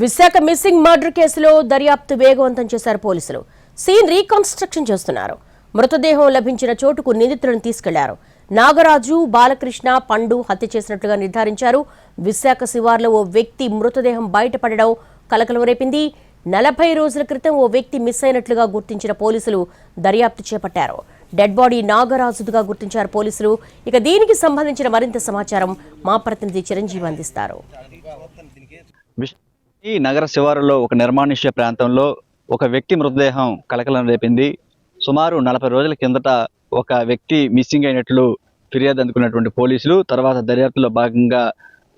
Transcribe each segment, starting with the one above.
Visakha missing murder కేసులో దర్యాప్తు వేగవంతం చేశారు పోలీసులు. సీన్ రీకన్స్ట్రక్షన్ చేస్తున్నారు. మృతదేహం లభించిన చోటుకు నిందితులను తీసుకెళ్ళారు. నాగరాజు బాలకృష్ణ పండు హత్య చేసినట్లుగా నిర్ధారించారు. విశాఖ శివార్లో ఓ వ్యక్తి మృతదేహం బయటపడడం కలకలం రేపింది. నలభై రోజుల క్రితం ఓ వ్యక్తి మిస్ అయినట్లుగా గుర్తించిన పోలీసులు దర్యాప్తు చేపట్టారు. డెడ్ బాడీ నాగరాజుగా గుర్తించారు పోలీసులు. ఇక దీనికి సంబంధించిన మరింత సమాచారం మా ప్రతినిధి చిరంజీవి అందిస్తారు. ఈ నగర శివారులో ఒక నిర్మానుష్య ప్రాంతంలో ఒక వ్యక్తి మృతదేహం కలకలం రేపింది. సుమారు నలభై రోజుల కిందట ఒక వ్యక్తి మిస్సింగ్ అయినట్లు ఫిర్యాదు అందుకున్నటువంటి పోలీసులు తర్వాత దర్యాప్తులో భాగంగా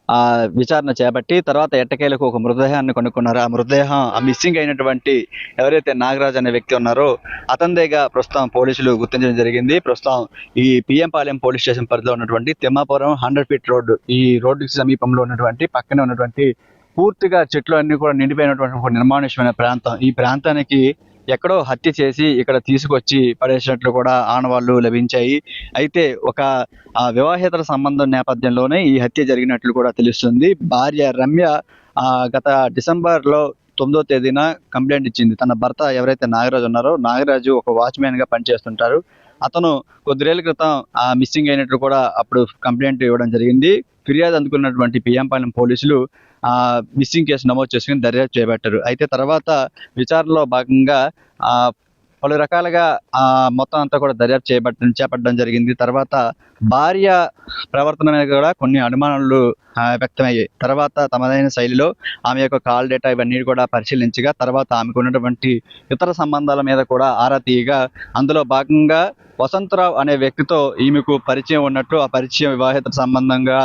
ఆ విచారణ చేపట్టి తర్వాత ఎట్టకేలకు ఒక మృతదేహాన్ని కనుక్కున్నారు. ఆ మృతదేహం ఆ మిస్సింగ్ అయినటువంటి ఎవరైతే నాగరాజ్ అనే వ్యక్తి ఉన్నారో అతందేగా ప్రస్తుతం పోలీసులు గుర్తించడం జరిగింది. ప్రస్తుతం ఈ పిఎం పాలెం పోలీస్ స్టేషన్ పరిధిలో ఉన్నటువంటి తిమ్మాపురం హండ్రెడ్ ఫీట్ రోడ్డు ఈ రోడ్డుకి సమీపంలో ఉన్నటువంటి పక్కనే ఉన్నటువంటి పూర్తిగా చెట్లు అన్ని కూడా నిండిపోయినటువంటి ఒక నిర్మానుష్యమైన ప్రాంతం. ఈ ప్రాంతానికి ఎక్కడో హత్య చేసి ఇక్కడ తీసుకొచ్చి పడేసినట్లు కూడా ఆనవాళ్ళు లభించాయి. అయితే ఒక వివాహేతర సంబంధం నేపథ్యంలోనే ఈ హత్య జరిగినట్లు కూడా తెలుస్తుంది. భార్య రమ్య గత డిసెంబర్లో తొమ్మిదో తేదీన కంప్లైంట్ ఇచ్చింది. తన భర్త ఎవరైతే నాగరాజు ఉన్నారో నాగరాజు ఒక వాచ్మెన్గా పనిచేస్తుంటారు. అతను కొద్దిరేళ్ళ క్రితం ఆ మిస్సింగ్ అయినట్లు కూడా అప్పుడు కంప్లైంట్ ఇవ్వడం జరిగింది. ఫిర్యాదు అందుకున్నటువంటి పిఎంపాలెం పోలీసులు ఆ మిస్సింగ్ కేసు నమోదు చేసుకుని దర్యాప్తు చేపట్టారు. అయితే తర్వాత విచారణలో భాగంగా ఆ పలు రకాలుగా ఆ మొత్తం అంతా కూడా దర్యాప్తు చేయబట్టడం చేపట్టడం జరిగింది. తర్వాత భార్య ప్రవర్తన మీద కూడా కొన్ని అనుమానాలు వ్యక్తమయ్యాయి. తర్వాత తమదైన శైలిలో ఆమె యొక్క కాల్ డేటా ఇవన్నీ కూడా పరిశీలించగా తర్వాత ఆమెకు ఉన్నటువంటి ఇతర సంబంధాల మీద కూడా ఆరా తీయగా అందులో భాగంగా వసంతరావు అనే వ్యక్తితో ఈమెకు పరిచయం ఉన్నట్టు ఆ పరిచయం వివాహిత సంబంధంగా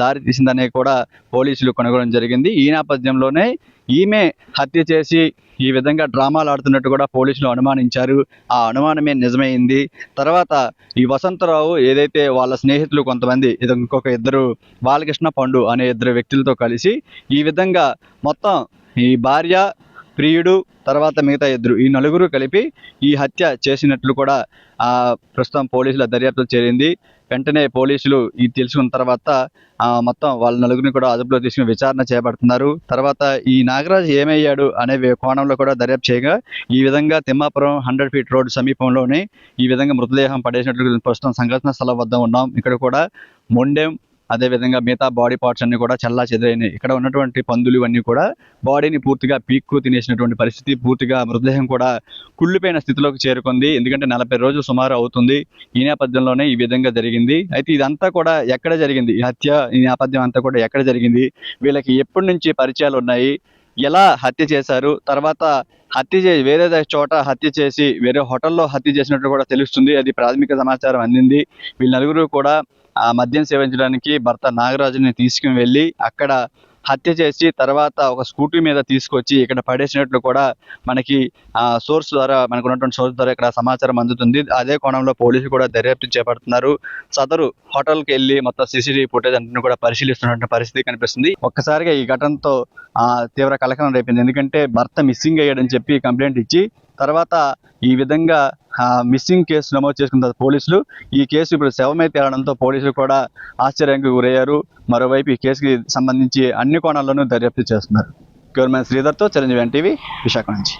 దారి తీసిందనే కూడా పోలీసులు కనుగొనడం జరిగింది. ఈ నేపథ్యంలోనే ఈమె హత్య చేసి ఈ విధంగా డ్రామాలు ఆడుతున్నట్టు కూడా పోలీసులు అనుమానించారు. ఆ అనుమానమే నిజమైంది. తర్వాత ఈ వసంతరావు ఏదైతే వాళ్ళ స్నేహితులు కొంతమంది ఇది ఇంకొక ఇద్దరు బాలకృష్ణ పండు అనే ఇద్దరు వ్యక్తులతో కలిసి ఈ విధంగా మొత్తం ఈ భార్య ప్రియుడు తర్వాత మిగతా ఇద్దరు ఈ నలుగురు కలిపి ఈ హత్య చేసినట్లు కూడా ఆ ప్రస్తుతం పోలీసుల దర్యాప్తు చేరింది. వెంటనే పోలీసులు ఇది తెలుసుకున్న తర్వాత మొత్తం వాళ్ళ నలుగురిని కూడా అదుపులో తీసుకుని విచారణ చేపడుతున్నారు. తర్వాత ఈ నాగరాజ్ ఏమయ్యాడు అనే కోణంలో కూడా దర్యాప్తు చేయగా ఈ విధంగా తిమ్మాపురం హండ్రెడ్ ఫీట్ రోడ్ సమీపంలోనే ఈ విధంగా మృతదేహం పడేసినట్లు ప్రస్తుతం సంఘటన స్థలం వద్ద ఉన్నాం. ఇక్కడ కూడా మొండెం అదే విధంగా మిగతా బాడీ పార్ట్స్ అన్ని కూడా చల్లా చెదరైనాయి. ఇక్కడ ఉన్నటువంటి పందులు ఇవన్నీ కూడా బాడీని పూర్తిగా పీక్కు తినేసినటువంటి పరిస్థితి పూర్తిగా మృతదేహం కూడా కుళ్ళిపోయిన స్థితిలోకి చేరుకుంది. ఎందుకంటే నలభై రోజులు సుమారు అవుతుంది. ఈ నేపథ్యంలోనే ఈ విధంగా జరిగింది. అయితే ఇదంతా కూడా ఎక్కడ జరిగింది? ఈ హత్య ఈ నేపథ్యం అంతా కూడా ఎక్కడ జరిగింది? వీళ్ళకి ఎప్పటి నుంచి పరిచయాలు ఉన్నాయి? ఎలా హత్య చేశారు? తర్వాత హత్య చే వేరే చోట హత్య చేసి వేరే హోటల్లో హత్య చేసినట్లు కూడా తెలుస్తుంది. అది ప్రాథమిక సమాచారం అందింది. వీళ్ళ నలుగురు కూడా ఆ మద్యం సేవించడానికి భర్త నాగరాజుని తీసుకుని వెళ్ళి అక్కడ హత్య చేసి తర్వాత ఒక స్కూటీ మీద తీసుకొచ్చి ఇక్కడ పడేసినట్లు కూడా మనకి ఆ సోర్స్ ద్వారా మనకు ఉన్నటువంటి సోర్స్ ద్వారా ఇక్కడ సమాచారం అందుతుంది. అదే కోణంలో పోలీసులు కూడా దర్యాప్తు చేపడుతున్నారు. సదరు హోటల్కి వెళ్ళి మొత్తం సీసీటీవీ ఫుటేజ్ అన్ని కూడా పరిశీలిస్తున్నటువంటి పరిస్థితి కనిపిస్తుంది. ఒక్కసారిగా ఈ ఘటనతో తీవ్ర కలకలం రేపింది. ఎందుకంటే భర్త మిస్సింగ్ అయ్యాడని చెప్పి కంప్లైంట్ ఇచ్చి తర్వాత ఈ విధంగా మిస్సింగ్ కేసు నమోదు చేసుకున్న తర్వాత పోలీసులు ఈ కేసు ఇప్పుడు శవమై తేలడంతో పోలీసులు కూడా ఆశ్చర్యానికి గురయ్యారు. మరోవైపు ఈ కేసుకి సంబంధించి అన్ని కోణాల్లోనూ దర్యాప్తు చేస్తున్నారు. గవర్నమెంట్ శ్రీధర్తో చిరంజీవి ఎన్టీవీ విశాఖ నుంచి.